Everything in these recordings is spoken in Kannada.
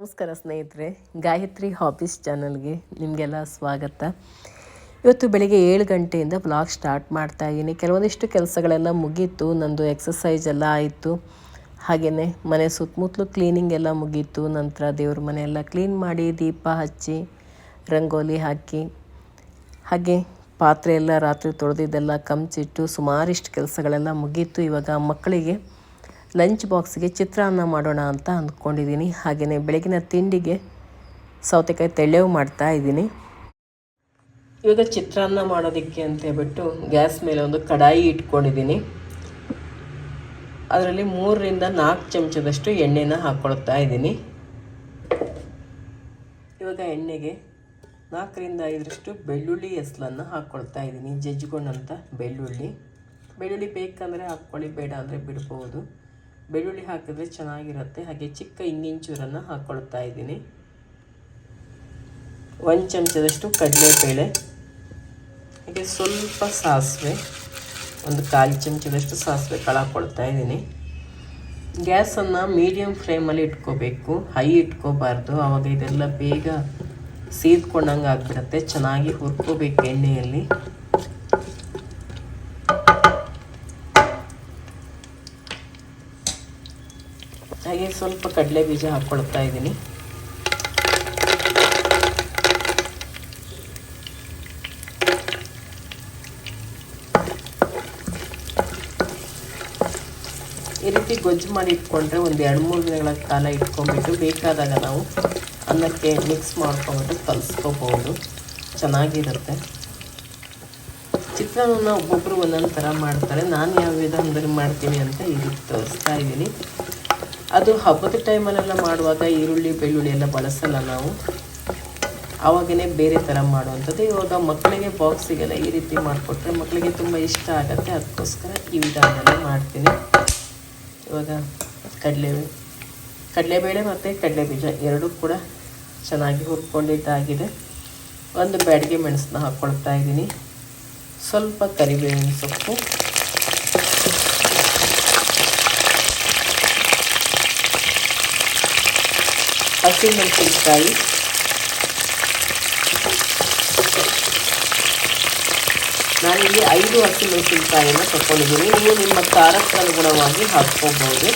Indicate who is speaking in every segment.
Speaker 1: ನಮಸ್ಕಾರ ಸ್ನೇಹಿತರೆ, ಗಾಯತ್ರಿ ಹಾಬೀಸ್ ಚಾನಲ್ಗೆ ನಿಮಗೆಲ್ಲ ಸ್ವಾಗತ. ಇವತ್ತು ಬೆಳಿಗ್ಗೆ ಏಳು ಗಂಟೆಯಿಂದ ಬ್ಲಾಗ್ ಸ್ಟಾರ್ಟ್ ಮಾಡ್ತಾ ಇದ್ದೀನಿ. ಕೆಲವೊಂದಿಷ್ಟು ಕೆಲಸಗಳೆಲ್ಲ ಮುಗೀತು, ನಂದು ಎಕ್ಸಸೈಸ್ ಎಲ್ಲ ಆಯಿತು. ಹಾಗೆಯೇ ಮನೆ ಸುತ್ತಮುತ್ತಲು ಕ್ಲೀನಿಂಗ್ ಎಲ್ಲ ಮುಗೀತು, ನಂತರ ದೇವ್ರ ಮನೆ ಎಲ್ಲ ಕ್ಲೀನ್ ಮಾಡಿ ದೀಪ ಹಚ್ಚಿ, ರಂಗೋಲಿ ಹಾಕಿ, ಹಾಗೆ ಪಾತ್ರೆ ಎಲ್ಲ ರಾತ್ರಿ ತೊಳೆದಿದ್ದೆಲ್ಲ ಕಂಚಿಟ್ಟು ಸುಮಾರಿಷ್ಟು ಕೆಲಸಗಳೆಲ್ಲ ಮುಗೀತು. ಇವಾಗ ಮಕ್ಕಳಿಗೆ ಲಂಚ್ ಬಾಕ್ಸ್ಗೆ ಚಿತ್ರಾನ್ನ ಮಾಡೋಣ ಅಂತ ಅಂದ್ಕೊಂಡಿದ್ದೀನಿ. ಹಾಗೆಯೇ ಬೆಳಗಿನ ತಿಂಡಿಗೆ ಸೌತೆಕಾಯಿ ತೆಳ್ಳೆವು ಮಾಡ್ತಾ ಇದ್ದೀನಿ. ಇವಾಗ ಚಿತ್ರಾನ್ನ ಮಾಡೋದಕ್ಕೆ ಅಂತ ಹೇಳ್ಬಿಟ್ಟು ಗ್ಯಾಸ್ ಮೇಲೆ ಒಂದು ಕಡಾಯಿ ಇಟ್ಕೊಂಡಿದ್ದೀನಿ. ಅದರಲ್ಲಿ ಮೂರರಿಂದ ನಾಲ್ಕು ಚಮಚದಷ್ಟು ಎಣ್ಣೆನ ಹಾಕ್ಕೊಳ್ತಾ ಇದ್ದೀನಿ. ಇವಾಗ ಎಣ್ಣೆಗೆ ನಾಲ್ಕರಿಂದ ಐದರಷ್ಟು ಬೆಳ್ಳುಳ್ಳಿ ಎಸ್ಲನ್ನು ಹಾಕ್ಕೊಳ್ತಾ ಇದ್ದೀನಿ. ಜಜ್ಜಿಕೊಂಡಂಥ ಬೆಳ್ಳುಳ್ಳಿ. ಬೆಳ್ಳುಳ್ಳಿ ಬೇಕಂದರೆ ಹಾಕ್ಕೊಳ್ಳಿ, ಬೇಡ ಅಂದರೆ ಬಿಡ್ಬೋದು. ಬೆಳ್ಳುಳ್ಳಿ ಹಾಕಿದ್ರೆ ಚೆನ್ನಾಗಿರುತ್ತೆ. ಹಾಗೆ ಚಿಕ್ಕ ಇಂಗಿಂಚೂರನ್ನು ಹಾಕ್ಕೊಳ್ತಾ ಇದ್ದೀನಿ. ಒಂದು ಚಮಚದಷ್ಟು ಕಡಲೆಬೇಳೆ, ಹಾಗೆ ಸ್ವಲ್ಪ ಸಾಸಿವೆ, ಒಂದು ಕಾಲು ಚಮಚದಷ್ಟು ಸಾಸಿವೆ ಕಳಾಕೊಳ್ತಾ ಇದ್ದೀನಿ. ಗ್ಯಾಸನ್ನು ಮೀಡಿಯಮ್ ಫ್ಲೇಮಲ್ಲಿ ಇಟ್ಕೋಬೇಕು. ಹೈ ಇಟ್ಕೋಬಾರ್ದು. ಆವಾಗ ಇದೆಲ್ಲ ಬೇಗ ಸೀದ್ಕೊಂಡಂಗೆ ಆಗಿಬಿಡುತ್ತೆ ಚೆನ್ನಾಗಿ ಹುರ್ಕೋಬೇಕು ಎಣ್ಣೆಯಲ್ಲಿ ಹಾಗೆ ಸ್ವಲ್ಪ ಕಡಲೆ ಬೀಜ ಹಾಕ್ಕೊಳ್ತಾ ಇದ್ದೀನಿ. ಈ ರೀತಿ ಗೊಜ್ಜು ಮಾಡಿ ಇಟ್ಕೊಂಡ್ರೆ ಒಂದು ಎರಡು ಮೂರು ದಿನಗಳ ಕಾಲ ಇಟ್ಕೊಂಡ್ಬಿಟ್ಟು ಬೇಕಾದಾಗ ನಾವು ಅನ್ನಕ್ಕೆ ಮಿಕ್ಸ್ ಮಾಡ್ಕೊಂಬಿಟ್ಟು ಕಲಿಸ್ಕೋಬೋದು ಚೆನ್ನಾಗಿರುತ್ತೆ. ಚಿತ್ರಾನ್ನ ಒಬ್ಬೊಬ್ಬರು ಒಂದೊಂದು ಥರ ಮಾಡ್ತಾರೆ. ನಾನು ಯಾವ ವಿಧಾನದಲ್ಲಿ ಮಾಡ್ತೀನಿ ಅಂತ ಈಗ ತೋರಿಸ್ತಾ ಇದ್ದೀನಿ. ಅದು ಹಬ್ಬದ ಟೈಮಲ್ಲೆಲ್ಲ ಮಾಡುವಾಗ ಈರುಳ್ಳಿ, ಬೆಳ್ಳುಳ್ಳಿ ಎಲ್ಲ ಬಳಸಲ್ಲ ನಾವು. ಆವಾಗೇ ಬೇರೆ ಥರ ಮಾಡುವಂಥದ್ದು. ಇವಾಗ ಮಕ್ಕಳಿಗೆ ಬಾಕ್ಸಿಗೆಲ್ಲ ಈ ರೀತಿ ಮಾಡಿಕೊಟ್ರೆ ಮಕ್ಕಳಿಗೆ ತುಂಬ ಇಷ್ಟ ಆಗುತ್ತೆ. ಅದಕ್ಕೋಸ್ಕರ ಈ ವಿಧಾನದಲ್ಲಿ ಮಾಡ್ತೀನಿ. ಇವಾಗ ಕಡಲೆ, ಕಡಲೆಬೇಳೆ ಮತ್ತು ಕಡಲೆ ಬೀಜ ಎರಡೂ ಕೂಡ ಚೆನ್ನಾಗಿ ಹುರ್ಕೊಂಡಿದ್ದಾಗಿದೆ. ಒಂದು ಬ್ಯಾಡಿಗೆ ಮೆಣಸನ್ನ ಹಾಕ್ಕೊಳ್ತಾ ಇದ್ದೀನಿ. ಸ್ವಲ್ಪ ಕರಿಬೇವಿನ ಸೊಪ್ಪು. ಹಸಿಮೆಣಸಿನಕಾಯಿ. ನಾನಿಲ್ಲಿ ಐದು ಹಸಿಮೆಣಸಿನಕಾಯಿಯನ್ನು ತಗೊಂಡಿದ್ದೀನಿ ನೀವು ನಿಮ್ಮ ಖಾರಕ್ಕೆ ಅನುಗುಣವಾಗಿ ಹಾಕ್ಕೋಬೋದು.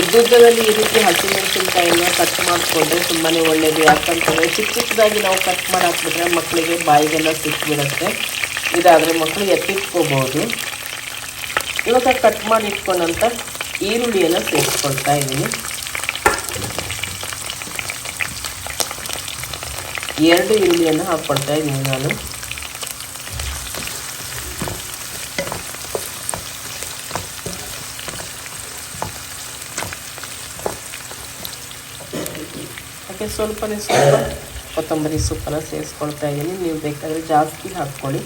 Speaker 1: ಉದ್ದುದ್ದದಲ್ಲಿ ಈ ರೀತಿ ಹಸಿಮೆಣಸಿನಕಾಯಿಯನ್ನು ಕಟ್ ಮಾಡಿಕೊಂಡ್ರೆ ತುಂಬಾ ಒಳ್ಳೆಯದು ಯಾಕಂತಂದರೆ ಚಿಕ್ಕ ಚಿಕ್ಕದಾಗಿ ನಾವು ಕಟ್ ಮಾಡಿ ಹಾಕ್ಬಿಟ್ರೆ ಮಕ್ಕಳಿಗೆ ಬಾಯಿಗೆಲ್ಲ ಸಿಕ್ಕಿಬಿಡುತ್ತೆ ಇದಾದರೆ ಮಕ್ಕಳು ಎತ್ತಿಟ್ಕೋಬಹುದು ಇವಾಗ ಕಟ್ ಮಾಡಿ ಇಟ್ಕೊಂಡಂತ ಈರುಳ್ಳಿಯನ್ನು ಸೇರಿಸ್ಕೊಳ್ತಾ ಇದ್ದೀನಿ. ಎರಡು ಈರುಳ್ಳಿಯನ್ನು ಹಾಕ್ಕೊಳ್ತಾ ಇದ್ದೀನಿ ನಾನು. ಹಾಗೆ ಸ್ವಲ್ಪನೇ ಸ್ವಲ್ಪ ಕೊತ್ತಂಬರಿ ಸೊಪ್ಪನ್ನು ಸೇರಿಸ್ಕೊಳ್ತಾ ಇದ್ದೀನಿ. ನೀವು ಬೇಕಾದರೆ ಜಾಸ್ತಿ ಹಾಕ್ಕೊಳ್ಳಿ.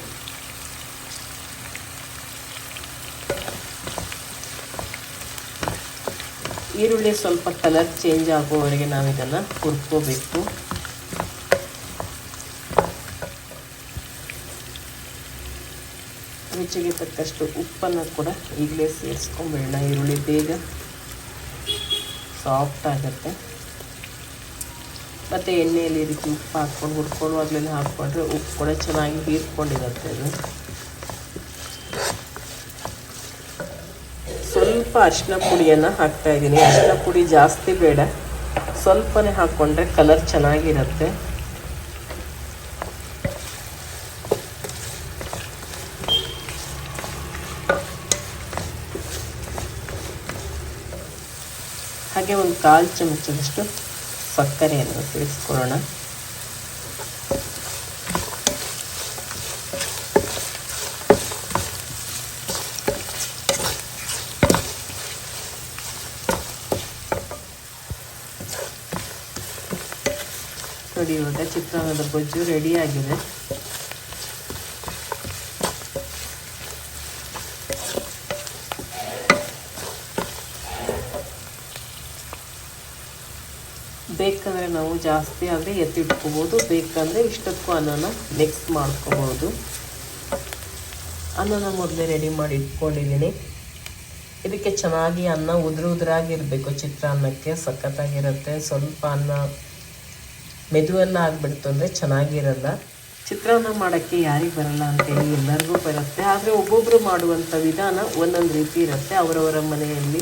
Speaker 1: ಈರುಳ್ಳಿ ಸ್ವಲ್ಪ ಕಲರ್ ಚೇಂಜ್ ಆಗುವವರೆಗೆ ನಾವು ಇದನ್ನು ಹುರ್ಕೋಬೇಕು. ರುಚಿಗೆ ತಕ್ಕಷ್ಟು ಉಪ್ಪನ್ನು ಕೂಡ ಈಗಲೇ ಸೇರಿಸ್ಕೊಂಬಿಡೋಣ ಈರುಳ್ಳಿ ಬೇಗ ಸಾಫ್ಟ್ ಆಗುತ್ತೆ. ಮತ್ತು ಎಣ್ಣೆಯಲ್ಲಿ ಈ ಉಪ್ಪು ಹಾಕ್ಕೊಂಡು ಹುಡ್ಕೊಳ್ಳುವಾಗಲೇ ಹಾಕ್ಕೊಂಡ್ರೆ ಉಪ್ಪು ಕೂಡ ಚೆನ್ನಾಗಿ ಹೀರ್ಕೊಂಡಿರುತ್ತೆ ಅದು. ಸ್ವಲ್ಪ ಅರಿಶಿನ ಪುಡಿಯನ್ನು ಹಾಕ್ತಾಯಿದ್ದೀನಿ ಅರಿಶಿನ ಪುಡಿ ಜಾಸ್ತಿ ಬೇಡ. ಸ್ವಲ್ಪನೇ ಹಾಕ್ಕೊಂಡ್ರೆ ಕಲರ್ ಚೆನ್ನಾಗಿರುತ್ತೆ ಹಾಗೆ ಒಂದು ಕಾಲು ಚಮಚದಷ್ಟು ಸಕ್ಕರೆಯನ್ನು ಸೇರಿಸ್ಕೊಳ್ಳೋಣ. ನೋಡಿ ಇವಾಗ ಚಿತ್ರಾನ್ನದ ಗೊಜ್ಜು ರೆಡಿಯಾಗಿದೆ ಬೇಕಂದರೆ ನಾವು ಜಾಸ್ತಿ ಆದರೆ ಎತ್ತಿಟ್ಕೋಬೋದು. ಬೇಕಂದರೆ ಇಷ್ಟಕ್ಕೂ ಅನ್ನನ ಮಿಕ್ಸ್ ಮಾಡ್ಕೋಬೋದು. ಅನ್ನನ ಮೊದಲೇ ರೆಡಿ ಮಾಡಿ ಇಟ್ಕೊಂಡಿದ್ದೀನಿ. ಇದಕ್ಕೆ ಚೆನ್ನಾಗಿ ಅನ್ನ ಉದುರು ಉದುರಾಗಿರಬೇಕು. ಚಿತ್ರಾನ್ನಕ್ಕೆ ಸಖತ್ತಾಗಿರುತ್ತೆ. ಸ್ವಲ್ಪ ಅನ್ನ ಮೆದುವೆಲ್ಲ ಆಗಿಬಿಡ್ತು ಅಂದರೆ ಚೆನ್ನಾಗಿರಲ್ಲ. ಚಿತ್ರಾನ್ನ ಮಾಡೋಕ್ಕೆ ಯಾರಿಗೆ ಬರಲ್ಲ ಅಂತೇಳಿ ಎಲ್ಲರಿಗೂ ಬರುತ್ತೆ. ಆದರೆ ಒಬ್ಬೊಬ್ಬರು ಮಾಡುವಂಥ ವಿಧಾನ ಒಂದೊಂದು ರೀತಿ ಇರುತ್ತೆ. ಅವರವರ ಮನೆಯಲ್ಲಿ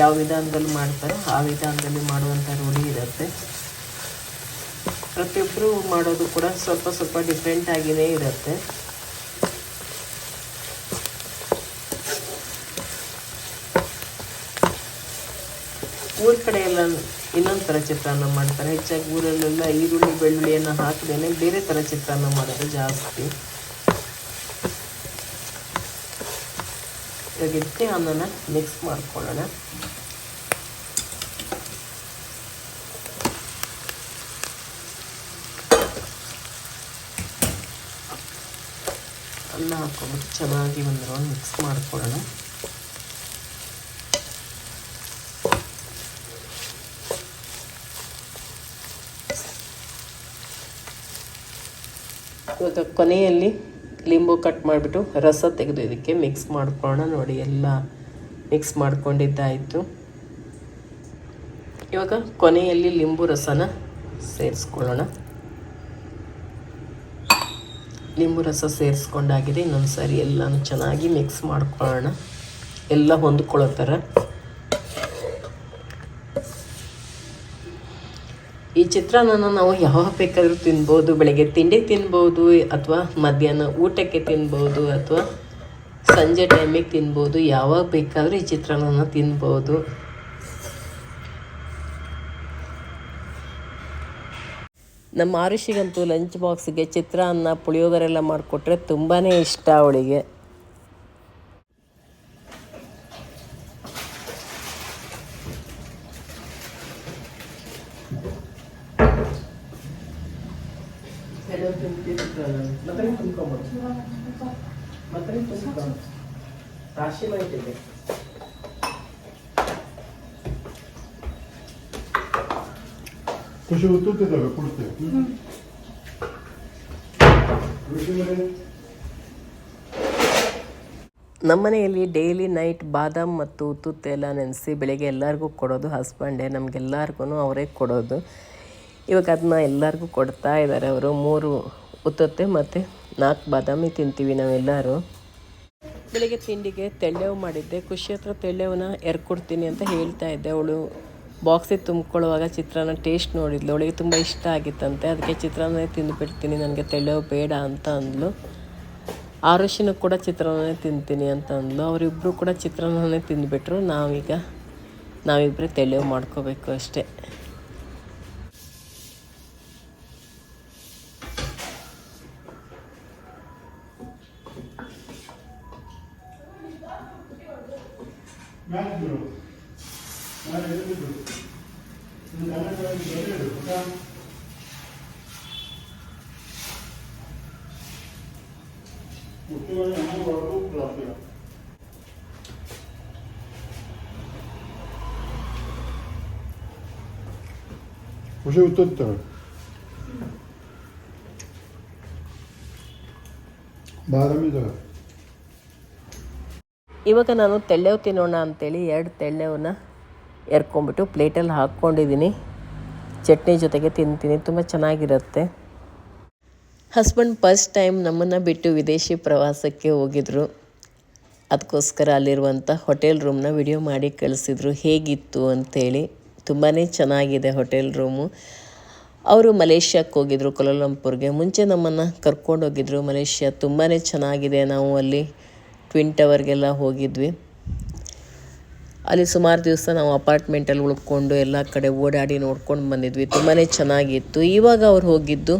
Speaker 1: ಯಾವ ವಿಧಾನದಲ್ಲಿ ಮಾಡ್ತಾರೋ ಆ ವಿಧಾನದಲ್ಲಿ ಮಾಡುವಂಥ ರೂಢಿ ಇರುತ್ತೆ. ಪ್ರತಿಯೊಬ್ಬರು ಮಾಡೋದು ಕೂಡ ಸ್ವಲ್ಪ ಸ್ವಲ್ಪ ಡಿಫ್ರೆಂಟ್ ಆಗಿನೇ ಇರುತ್ತೆ. ಊರ ಕಡೆ ಎಲ್ಲ ಇನ್ನೊಂದು ಥರ ಚಿತ್ರಾನ್ನ ಮಾಡ್ತಾರೆ. ಹೆಚ್ಚಾಗಿ ಊರಲ್ಲೆಲ್ಲ ಈರುಳ್ಳಿ, ಬೆಳ್ಳುಳ್ಳಿಯನ್ನು ಹಾಕದೇನೆ ಬೇರೆ ಥರ ಚಿತ್ರಾನ್ನ ಮಾಡೋದು ಜಾಸ್ತಿ. ಇವಾಗ ಇದಕ್ಕೆ ಅನ್ನನ ಮಿಕ್ಸ್ ಮಾಡ್ಕೊಳ್ಳೋಣ ಅನ್ನ ಹಾಕ್ಕೊಂಬಿಟ್ಟು ಚೆನ್ನಾಗಿ ಒಂದು ರೌಂಡ್ ಮಿಕ್ಸ್ ಮಾಡ್ಕೊಳ್ಳೋಣ. ಇವಾಗ ಕೊನೆಯಲ್ಲಿ ಲಿಂಬು ಕಟ್ ಮಾಡಿಬಿಟ್ಟು ರಸ ತೆಗೆದು ಇದಕ್ಕೆ ಮಿಕ್ಸ್ ಮಾಡ್ಕೊಳ್ಳೋಣ. ನೋಡಿ, ಎಲ್ಲ ಮಿಕ್ಸ್ ಮಾಡ್ಕೊಂಡಿದ್ದಾಯಿತು. ಇವಾಗ ಕೊನೆಯಲ್ಲಿ ಲಿಂಬು ರಸನ ಸೇರಿಸ್ಕೊಳ್ಳೋಣ. ಲಿಂಬು ರಸ ಸೇರಿಸ್ಕೊಂಡಾಗಿದೆ, ಇನ್ನೊಂದು ಸಾರಿ ಎಲ್ಲನೂ ಚೆನ್ನಾಗಿ ಮಿಕ್ಸ್ ಮಾಡ್ಕೊಳ್ಳೋಣ. ಎಲ್ಲ ಹೊಂದ್ಕೊಳ್ಳೋ ಥರ ಈ ಚಿತ್ರಾನ್ನ ನಾವು ಯಾವಾಗ ಬೇಕಾದರೂ ತಿನ್ಬೋದು, ಬೆಳಗ್ಗೆ ತಿಂಡಿ ತಿನ್ಬೋದು, ಅಥವಾ ಮಧ್ಯಾಹ್ನ ಊಟಕ್ಕೆ ತಿನ್ಬೋದು, ಅಥವಾ ಸಂಜೆ ಟೈಮಿಗೆ ತಿನ್ಬೋದು, ಯಾವಾಗ ಬೇಕಾದರೂ ಈ ಚಿತ್ರಾನ್ನ ತಿನ್ಬೋದು. ನಮ್ಮ ಆರುಷಿಗಂತೂ ಲಂಚ್ ಬಾಕ್ಸಿಗೆ ಚಿತ್ರಾನ್ನ ಪುಳಿಯೋಗರೆಲ್ಲ ಮಾಡಿಕೊಟ್ರೆ ತುಂಬಾ ಇಷ್ಟ ಅವಳಿಗೆ. ರಾಶಿ
Speaker 2: ಖುಷಿ ಉತ್ತುತ್ತಿದ್ದಾವೆ ಕೊಡ್ತೇವೆ ಖುಷಿ ಮನೆ
Speaker 1: ನಮ್ಮನೆಯಲ್ಲಿ ಡೈಲಿ ನೈಟ್ ಬಾದಾಮ್ ಮತ್ತು ಉತ್ತುತ್ತೆ ಎಲ್ಲ ನೆನೆಸಿ ಬೆಳಗ್ಗೆ ಎಲ್ಲರಿಗೂ ಕೊಡೋದು ಹಸ್ಬೆಂಡೇ ನಮಗೆಲ್ಲರಿಗೂ ಅವರೇ ಕೊಡೋದು. ಇವಾಗ ಅದನ್ನ ಎಲ್ಲರಿಗೂ ಕೊಡ್ತಾ ಇದ್ದಾರೆ ಅವರು ಮೂರು ಉತ್ತುತ್ತೆ ಮತ್ತು ನಾಲ್ಕು ಬಾದಾಮಿ ತಿಂತೀವಿ ನಾವೆಲ್ಲರೂ. ಬೆಳಿಗ್ಗೆ ತಿಂಡಿಗೆ ತೆಳ್ಳೆವು ಮಾಡಿದ್ದೆ ಖುಷಿ ಹತ್ರ ತೆಳ್ಳೆವನ್ನ ಎರ್ಕೊಡ್ತೀನಿ ಅಂತ ಹೇಳ್ತಾ ಇದ್ದೆ. ಅವಳು ಬಾಕ್ಸಿಗೆ ತುಂಬ್ಕೊಳ್ಳುವಾಗ ಚಿತ್ರಾನ್ನ ಟೇಸ್ಟ್ ನೋಡಿದ್ಲು. ಅವಳಿಗೆ ತುಂಬ ಇಷ್ಟ ಆಗಿತ್ತಂತೆ. ಅದಕ್ಕೆ ಚಿತ್ರಾನ್ನ ತಿಂದುಬಿಡ್ತೀನಿ, ನನಗೆ ತೆಳ್ಳೆವು ಬೇಡ ಅಂತ ಅಂದ್ಲು. ಆರುಷಿನೂ ಕೂಡ ಚಿತ್ರಾನ್ನನೇ ತಿಂತೀನಿ ಅಂತ ಅಂದ್ಲು. ಅವರಿಬ್ಬರು ಕೂಡ ಚಿತ್ರಾನ್ನನೇ ತಿಂದುಬಿಟ್ರು. ನಾವೀಗ ನಾವಿಬ್ಬರೇ ತೆಳ್ಳೆವು ಮಾಡ್ಕೋಬೇಕು ಅಷ್ಟೇ.
Speaker 2: Thank ಬಿಡು ಗೊತ್ತಾ? ಮುಖ್ಯವಾಗಿ ನಮ್ಮ
Speaker 1: ಇವಾಗ ನಾನು ತೆಳ್ಳೆವು ತಿನ್ನೋಣ ಅಂತೇಳಿ ಎರಡು ತೆಳ್ಳೆವನ್ನ ಎರ್ಕೊಂಬಿಟ್ಟು ಪ್ಲೇಟಲ್ಲಿ ಹಾಕ್ಕೊಂಡಿದ್ದೀನಿ. ಚಟ್ನಿ ಜೊತೆಗೆ ತಿಂತೀನಿ. ತುಂಬ ಚೆನ್ನಾಗಿರುತ್ತೆ. ಹಸ್ಬೆಂಡ್ ಫಸ್ಟ್ ಟೈಮ್ ನಮ್ಮನ್ನು ಬಿಟ್ಟು ವಿದೇಶಿ ಪ್ರವಾಸಕ್ಕೆ ಹೋಗಿದ್ರು. ಅದಕ್ಕೋಸ್ಕರ ಅಲ್ಲಿರುವಂಥ ಹೋಟೆಲ್ ರೂಮ್ನ ವಿಡಿಯೋ ಮಾಡಿ ಕಳಿಸಿದ್ರು. ಹೇಗಿತ್ತು ಅಂಥೇಳಿ ತುಂಬಾ ಚೆನ್ನಾಗಿದೆ ಹೋಟೆಲ್ ರೂಮು. ಅವರು ಮಲೇಷ್ಯಾಕ್ಕೆ ಹೋಗಿದ್ರು ಕೊಲಂಪುರ್ಗೆ ಮುಂಚೆ ನಮ್ಮನ್ನು ಕರ್ಕೊಂಡೋಗಿದ್ರು ಮಲೇಷ್ಯಾ. ತುಂಬಾ ಚೆನ್ನಾಗಿದೆ. ನಾವು ಅಲ್ಲಿ ಟ್ವಿನ್ ಟವರ್ಗೆಲ್ಲ ಹೋಗಿದ್ವಿ. ಅಲ್ಲಿ ಸುಮಾರು ದಿವಸ ನಾವು ಅಪಾರ್ಟ್ಮೆಂಟಲ್ಲಿ ಉಳ್ಕೊಂಡು ಎಲ್ಲ ಕಡೆ ಓಡಾಡಿ ನೋಡ್ಕೊಂಡು ಬಂದಿದ್ವಿ. ತುಂಬಾ ಚೆನ್ನಾಗಿತ್ತು. ಇವಾಗ ಅವ್ರು ಹೋಗಿದ್ದು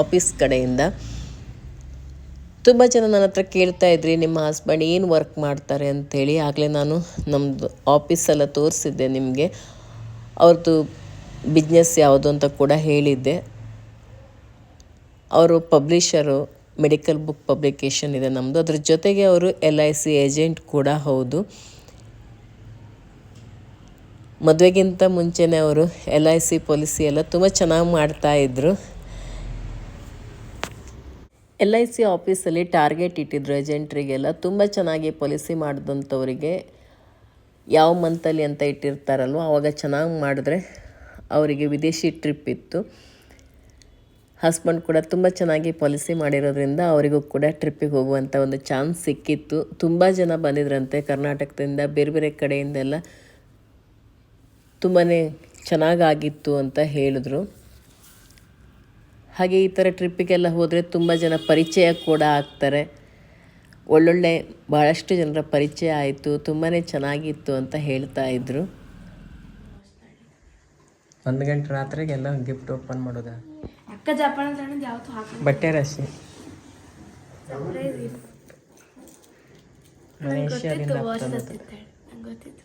Speaker 1: ಆಫೀಸ್ ಕಡೆಯಿಂದ. ತುಂಬ ಜನ ನನ್ನ ಹತ್ರ ಕೇಳ್ತಾ ಇದ್ರಿ, ನಿಮ್ಮ ಹಸ್ಬೆಂಡ್ ಏನು ವರ್ಕ್ ಮಾಡ್ತಾರೆ? ಅಂಥೇಳಿ ಆಗಲೇ ನಾನು ನಮ್ಮದು ಆಫೀಸೆಲ್ಲ ತೋರಿಸಿದ್ದೆ ನಿಮಗೆ. ಅವ್ರದ್ದು ಬಿಸ್ನೆಸ್ ಯಾವುದು ಅಂತ ಕೂಡ ಹೇಳಿದ್ದೆ. ಅವರು ಪಬ್ಲಿಷರು ಮೆಡಿಕಲ್ ಬುಕ್ ಪಬ್ಲಿಕೇಶನ್ ಇದೆ ನಮ್ಮದು ಅದ್ರ ಜೊತೆಗೆ ಅವರು ಎಲ್ ಐ ಸಿ ಏಜೆಂಟ್ ಕೂಡ ಹೌದು. ಮದುವೆಗಿಂತ ಮುಂಚೆನೇ ಅವರು ಎಲ್ ಐ ಸಿ ಪಾಲಿಸಿ ಎಲ್ಲ ತುಂಬ ಚೆನ್ನಾಗಿ ಮಾಡ್ತಾಯಿದ್ರು ಎಲ್ ಐ ಸಿ ಆಫೀಸಲ್ಲಿ ಟಾರ್ಗೆಟ್ ಇಟ್ಟಿದ್ರು ಏಜೆಂಟ್ರಿಗೆಲ್ಲ ತುಂಬ ಚೆನ್ನಾಗಿ ಪಾಲಿಸಿ ಮಾಡಿದಂಥವರಿಗೆ ಯಾವ ಮಂತಲ್ಲಿ ಅಂತ ಇಟ್ಟಿರ್ತಾರಲ್ವ ಆವಾಗ ಚೆನ್ನಾಗಿ ಮಾಡಿದ್ರೆ ಅವರಿಗೆ ವಿದೇಶಿ ಟ್ರಿಪ್ ಇತ್ತು. ಹಸ್ಬೆಂಡ್ ಕೂಡ ತುಂಬ ಚೆನ್ನಾಗಿ ಪಾಲಿಸಿ ಮಾಡಿರೋದ್ರಿಂದ ಅವರಿಗೂ ಕೂಡ ಟ್ರಿಪ್ಪಿಗೆ ಹೋಗುವಂಥ ಒಂದು ಚಾನ್ಸ್ ಸಿಕ್ಕಿತ್ತು. ತುಂಬ ಜನ ಬಂದಿದ್ರಂತೆ ಕರ್ನಾಟಕದಿಂದ, ಬೇರೆ ಬೇರೆ ಕಡೆಯಿಂದೆಲ್ಲ. ತುಂಬಾ ಚೆನ್ನಾಗಾಗಿತ್ತು ಅಂತ ಹೇಳಿದ್ರು. ಹಾಗೆ ಈ ಥರ ಟ್ರಿಪ್ಪಿಗೆಲ್ಲ ಹೋದರೆ ತುಂಬ ಜನ ಪರಿಚಯ ಕೂಡ ಆಗ್ತಾರೆ. ಒಳ್ಳೊಳ್ಳೆ ಭಾಳಷ್ಟು ಜನರ ಪರಿಚಯ ಆಯಿತು ತುಂಬಾ ಚೆನ್ನಾಗಿತ್ತು ಅಂತ ಹೇಳ್ತಾ ಇದ್ರು. ಒಂದು ಗಂಟೆ ರಾತ್ರಿಗೆಲ್ಲ ಗಿಫ್ಟ್ ಓಪನ್ ಮಾಡೋದ?
Speaker 3: ಅಕ್ಕ ಜಪಾನ್ ಯಾವತ್ತೂ
Speaker 1: ಬಟ್ಟೆ ರಾಶಿ ಮಲೇಷ್ಯಾದಿಂದ
Speaker 3: ನಂಗೆ ಗೊತ್ತಿತ್ತು ಗೊತ್ತಿತ್ತು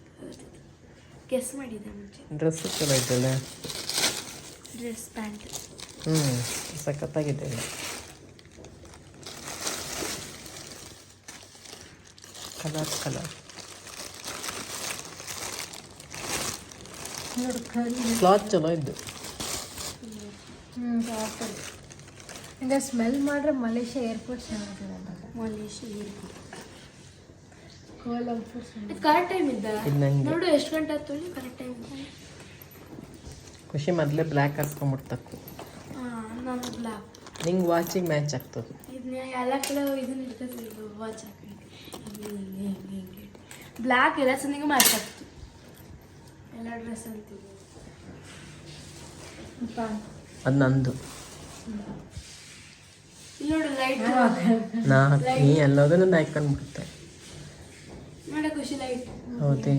Speaker 3: ಗೆಸ್ ಮಾಡಿದೆ ಮುಂಚೆ.
Speaker 1: ಡ್ರೆಸ್ ಚಲೋ ಐತಲ್ಲ
Speaker 3: ಡ್ರೆಸ್ ಪ್ಯಾಂಟ್
Speaker 1: ಹ್ಞೂ ಸಖತ್ತಾಗಿದೆ ಕಲರ್ ಕಲರ್ ಕ್ಲಾತ್ ಚಲೋ ಇದ್ದು
Speaker 4: ಹ್ಞೂ ಸ್ಮೆಲ್ ಮಾಡ್ರೆ ಮಲೇಷ್ಯಾ ಏರ್ಪೋರ್ಟ್ ಚೆನ್ನಾಗಿದೆ
Speaker 3: ಮಲೇಷಿಯಾ
Speaker 4: ಕೋಲಂಪುರ್
Speaker 3: ಇದು ಕರೆಕ್ಟ್ ಟೈಮ್ ಇದ್ದ?
Speaker 1: ಇದು ನಂಗೆ.
Speaker 3: ನೋಡು ಎಷ್ಟು ಗಂಟೆ ಆಯ್ತು ಕರೆಕ್ಟ್ ಟೈಮ್ ಇದ್ದ?
Speaker 1: ಖುಷಿ ಮೊದಲೇ ಬ್ಲ್ಯಾಕ್ ಹಾಕ್ಕೊಂಬಿಡ್ತಕ್ಕು
Speaker 3: ನಾನು ಬ್ಲಾಕ್
Speaker 1: ನಿಂಗೆ ವಾಚಿಗೆ ಮ್ಯಾಚ್ ಆಗ್ತದೆ.
Speaker 3: ಇದನ್ನ ಎಲ್ಲ ಕಡೆ ಇದನ್ನ ಇರ್ತದೆ ವಾಚ್ ಹಾಕೊಂಡು ಹಿಂಗೆ ಹಿಂಗೆ ಹಿಂಗೆ ಹಿಂಗೆ ಬ್ಲ್ಯಾಕ್ ಎಲ್ಲ ಸಂದಿಗೆ ಮ್ಯಾಚ್ ಆಗ್ತು ಎಲ್ಲ ಡ್ರೆಸ್ ಅಂತೀವಿ
Speaker 1: ಅದು ನಂದು.
Speaker 3: ಇಲ್ಲಿ ನೋಡು ಲೈಟ್
Speaker 1: ನಾ ನೀ ಎಲ್ಲದನ್ನು
Speaker 3: ಲೈಟ್
Speaker 1: ಹೌದೇ.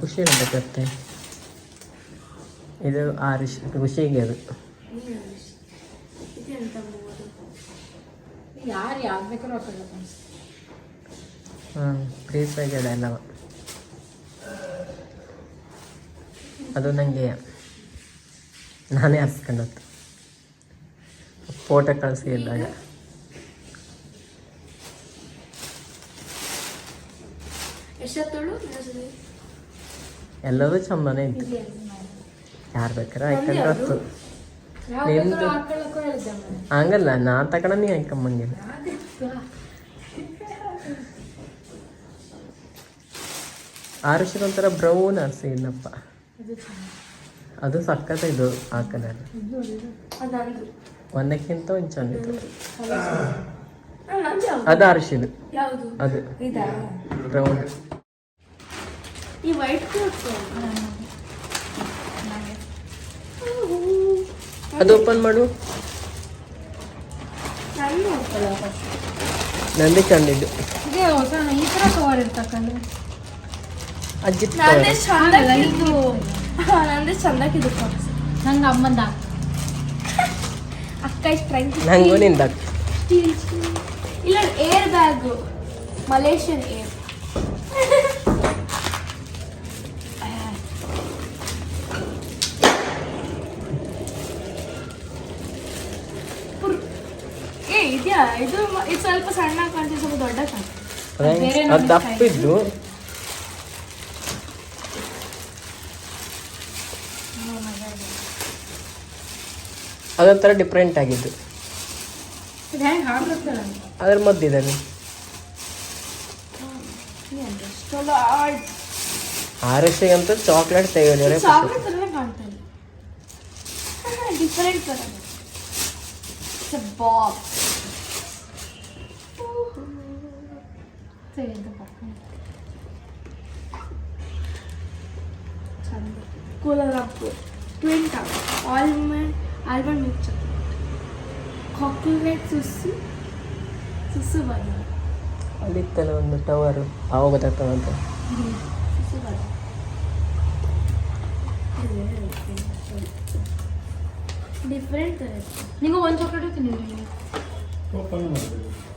Speaker 1: ಖುಷಿ ಆಗತ್ತೆ ಇದು ಆರಿಷ್ ಖುಷಿಗೆ ಅದು?
Speaker 4: ಯಾರು ಯಾವ್ದು ಬೇಕಾದ್ರೂ
Speaker 1: ಹಾಂ ಎಲ್ಲವ ಅದು ನನಗೆ ನಾನೇ ಹಾಸ್ಕೊಂಡತ್ತು ಫೋಟೋ ಕಳಿಸಿ ಇದ್ದಾಗ ಎಲ್ಲದೂ ಚಂದನೇ ಇತ್ತು ಯಾರು ಬೇಕಾರ ಹಾಕೊಂಡ್ರತ್ತು
Speaker 4: ಯಾವ
Speaker 1: ನಿಮ್ದು? ಹಂಗಲ್ಲ ನಾ ತಗೊಂಡ ನೀ ಹಾಕೊಂಬಂಗಿಲ್ಲ ಆರುಷದ ಒಂಥರ ಬ್ರೌನ್ ಆರ್ಸಿ
Speaker 4: ಏನಪ್ಪ
Speaker 1: ಅದು ಸಕ್ಕತ್ತ ಇದು ಆ ಕಲರ್ ಒಂದಕ್ಕಿಂತ ಒಂದು ಚಂದ ಇತ್ತು.
Speaker 3: ನಂದು ಯಾವುದು?
Speaker 1: ಅದು ಆರುಷಿದು. ಅದು. ಬ್ರೌನ್
Speaker 3: ಈ ವೈಟ್ ಕ್ಲೋತ್ಸ್
Speaker 1: ಅದು ಓಪನ್ ಮಾಡು.
Speaker 3: ನಂದು
Speaker 1: ನಂದೇ ಚಂದಿದ್ದು.
Speaker 4: ಇದೇ ಹೊಸ ಈ ಥರ ಕವರ್ ಇರ್ತಕ್ಕಂದ್ರೆ
Speaker 1: ಅಜ್ಜಿತ್
Speaker 3: ನಂದೇ ಚಂದಾಗಿದ್ದು ನಂದೇ ಚಂದಾಗಿದ್ದು ಬಾಕ್ಸ್
Speaker 4: ನಂಗೆ ಅಮ್ಮಂದ.
Speaker 3: ಅಕ್ಕ ಇಷ್ಟ ಟ್ರೈನ್
Speaker 1: ನಂಗೂ ನಿಂದ
Speaker 3: ಇಲ್ಲ ಏರ್ ಬ್ಯಾಗ್. Malaysian air. ಇದು ಇದು ಸ್ವಲ್ಪ ಸಣ್ಣ ಕಾಣ್ತಿದೆ ಸ್ವಲ್ಪ ದೊಡ್ಡ ಕಾಣ್ತಿದೆ.
Speaker 1: ಅದು ದಪ್ಪಿದ್ದು ಅದೊಂಥರ ಡಿಫ್ರೆಂಟ್ ಆಗಿದ್ದು. ಅದ್ರ ಮದ್ದಿದ್ದಾನೆ.
Speaker 3: ಚಲೋ
Speaker 1: ಅಂತ ಚಾಕ್ಲೇಟ್ ತೆಗೆಯೋದ್ರೆ
Speaker 3: ಡಿಫ್ರೆಂಟ್ ಥರ
Speaker 4: ಸರಿ ಅಂತ ಬರ್ತೀನಿ
Speaker 3: ಚಂದ cooler mixture twin top almond almond milk chocolate ಸುಸ್ಸು ಸುಸ್ಸು ಬಣ್ಣ
Speaker 1: ಅಲ್ಲಿತ್ತಲ್ಲ ಒಂದು ಟವರು ಆವಾಗ ಗೊತ್ತಾಗ್ತದಂತ
Speaker 3: ಸುಸ್ಸು ಬಣ್ಣ ಡಿಫ್ರೆಂಟ್
Speaker 4: ನಿಮಗೆ ಒಂದು ಚಾಕ್ಲೇಟ್ ತಿನ್ನಿರಿ
Speaker 2: ಓಪನ್ ಮಾಡಬೇಕು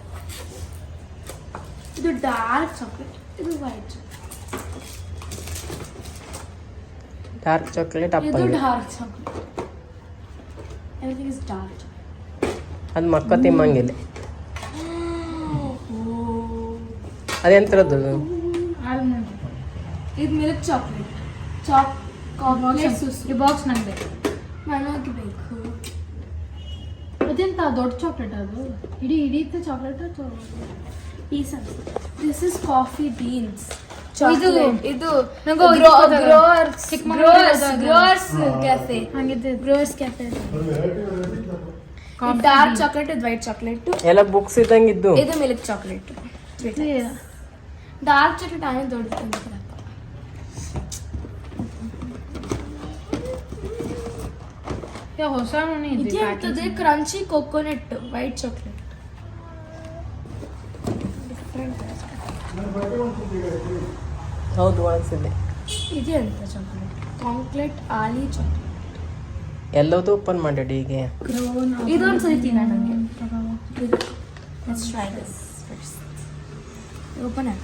Speaker 3: ಇದು ಡಾರ್ಕ್ ಚಾಕ್ಲೇಟ್ ಇದು ವೈಟ್
Speaker 1: ಡಾರ್ಕ್ ಚಾಕ್ಲೇಟ್
Speaker 3: ಇದು dark chocolate everything is dark
Speaker 1: ಅದು ಮಕ್ಕ ತಿಮ್ಮಂಗಿಲ್ಲ. ಅದೆಂತರದ್ದು ಅದು?
Speaker 4: ಆಲ್ಮಂಡ್
Speaker 3: ಇದು ಮಿಲ್ಕ್ ಚಾಕ್ಲೇಟ್ ಚಾಕ್ ಚಾಕ್ಲೇಟ್ ಸುಸ್ಸು
Speaker 4: ಬಾಕ್ಸ್ ನಂಗೆ ಬೇಕು.
Speaker 3: ನನಗೆ ಬೇಕು.
Speaker 4: ಅದೆಂತ ದೊಡ್ಡ ಚಾಕ್ಲೇಟ್ ಅದು? ಇಡೀ ಇಡೀ chocolate
Speaker 3: piece this is coffee beans ಇದು
Speaker 4: ಇದು.
Speaker 3: ಗ್ರೋವರ್ಸ್ ಗ್ರೋವರ್ಸ್ ಕ್ಯಾಫೆ
Speaker 4: ಹಂಗಿದ್ದೆ.
Speaker 3: ಗ್ರೋವರ್ಸ್ ಕ್ಯಾಫೆ ಡಾರ್ಕ್ ಚಾಕ್ಲೇಟ್ ಇದು ವೈಟ್ ಚಾಕ್ಲೇಟ್
Speaker 1: ಎಲ್ಲ ಬುಕ್ಸ್ ಇದ್ದಂಗಿದ್ದು.
Speaker 3: ಇದು ಮಿಲ್ಕ್ ಚಾಕ್ಲೇಟ್ ಡಾರ್ಕ್ ಚಾಕ್ಲೇಟ್ ಆನೆ ದೊಡ್ಡದು
Speaker 4: ಹೊಸ ಮನೆ ಇದೆ
Speaker 3: ಇದೆ ಕ್ರಂಚಿ ಕೋಕೋನಟ್ ವೈಟ್ ಚಾಕ್ಲೇಟ್
Speaker 1: ಹೌದು ಒಣಗಿಸಿದ್ದೆ
Speaker 3: ಇದೆ ಅಂತ ಚಾಕ್ಲೇಟ್ ಕಾಂಕ್ಲೇಟ್ ಆಲಿ ಚಾಕ್ಲೇಟ್
Speaker 1: ಎಲ್ಲದೂ ಓಪನ್ ಮಾಡಿಡಿ
Speaker 4: ಈಗ
Speaker 3: ಇದೊಂದು ಸರಿ ತಿನ್ನ ನನಗೆ this first. Open it.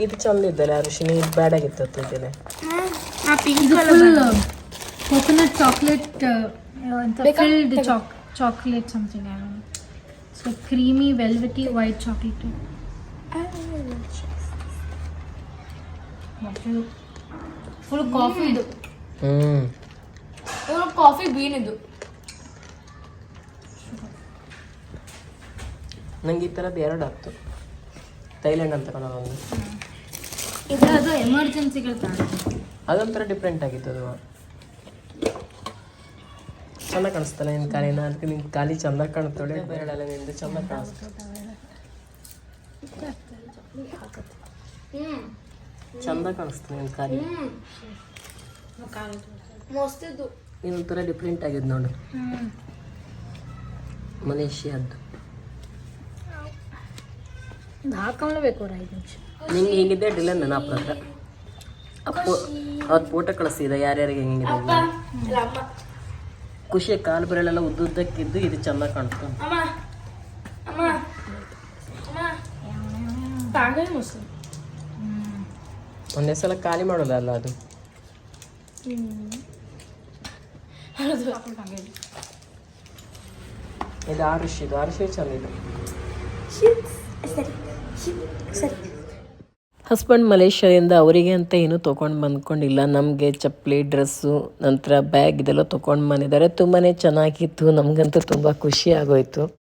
Speaker 1: ಇದು. ಚಂದ ಇದ್ದಲ್ಲ ಅರಿಶಿನಿ ಇದು ಬೇಡ ಆಗಿತ್ತು ಇದೆಲ್ಲ
Speaker 3: chocolate uh,
Speaker 4: uh, full coconut chocolate ಅಂತ
Speaker 3: ಬೇಕಾ?
Speaker 4: ಫಿಲ್ಡ್
Speaker 3: ತೆಗೆ.
Speaker 4: Choc chocolate something so creamy velvety white chocolate full coffee ಇದು
Speaker 3: ಫುಲ್ ಕಾಫಿ ಬೀನ್ ಇದು
Speaker 1: ನಂಗೆ ಈ ಥರದ್ದು ಎರಡು ಆಗ್ತು. ಥೈಲ್ಯಾಂಡ್ ಅಂತ ಒಂದು
Speaker 4: ಇದು ಅದು ಎಮರ್ಜೆನ್ಸಿಗಳು
Speaker 1: ಅದೊಂಥರ ಡಿಫ್ರೆಂಟ್ ಆಗಿತ್ತು ಅದು. ಚಂದ ಕಾಣಿಸ್ತಲ್ಲ ನಿನ್ನ ಕಾಲಿನ ಅದಕ್ಕೆ ನಿನ್ನ ಕಾಲಿ ಚಂದ ಕಾಣುತ್ತೆ ಬೇರೆಲ್ಲ ನಿಂದು ಚಂದ ಕಾಣಿಸ್ತದೆ. ಚಂದ ಕಾಣಿಸ್ತದೆ ನಿನ್ನ ಕಾಲಿ. ಇನ್ನೊಂಥರ ಡಿಫ್ರೆಂಟ್ ಆಗಿದ್ದು ನೋಡು. ಮಲೇಷಿಯಾದ್ದು.
Speaker 4: ಅವ್ರು ಐದು ನಿಮಿಷ.
Speaker 1: ನಿಂಗೆ ಹಿಂಗಿದ್ದೆ ಡಿಲ್ಲ ಅಪ್ಪ ಹತ್ರ. ಅವತ್ತು ಫೋಟೋ ಕಳಿಸಿದ ಯಾರ್ಯಾರಿಗೆ ಹೆಂಗಿದೆ
Speaker 3: ಅಪ್ಪ
Speaker 1: ಖುಷಿ ಕಾಲು ಬೆರಳೆಲ್ಲ ಉದ್ದುದ್ದಕ್ಕಿದ್ದು ಇದು ಚೆನ್ನಾಗಿ ಕಾಣ್ತು. ಒಂದೇ ಸಲ ಖಾಲಿ ಮಾಡೋಲ್ಲ ಅಲ್ಲ ಅದು? ಇದು ಆರುಷ್ ಇದು ಆರುಷ್ ಚಂದ ಇದು.
Speaker 3: ಸರಿ ಸರಿ.
Speaker 1: ಹಸ್ಬೆಂಡ್ ಮಲೇಷ್ಯಾದಿಂದ ಅವರಿಗೆ ಅಂತ ಏನೂ ತೊಗೊಂಡು ಬಂದ್ಕೊಂಡಿಲ್ಲ. ನಮಗೆ ಚಪ್ಪಲಿ, ಡ್ರೆಸ್ಸು, ನಂತರ ಬ್ಯಾಗ್ ಇದೆಲ್ಲ ತೊಗೊಂಡು ಬಂದಿದ್ದಾರೆ. ತುಂಬಾ ಚೆನ್ನಾಗಿತ್ತು. ನಮಗಂತೂ ತುಂಬ ಖುಷಿ ಆಗೋಯ್ತು.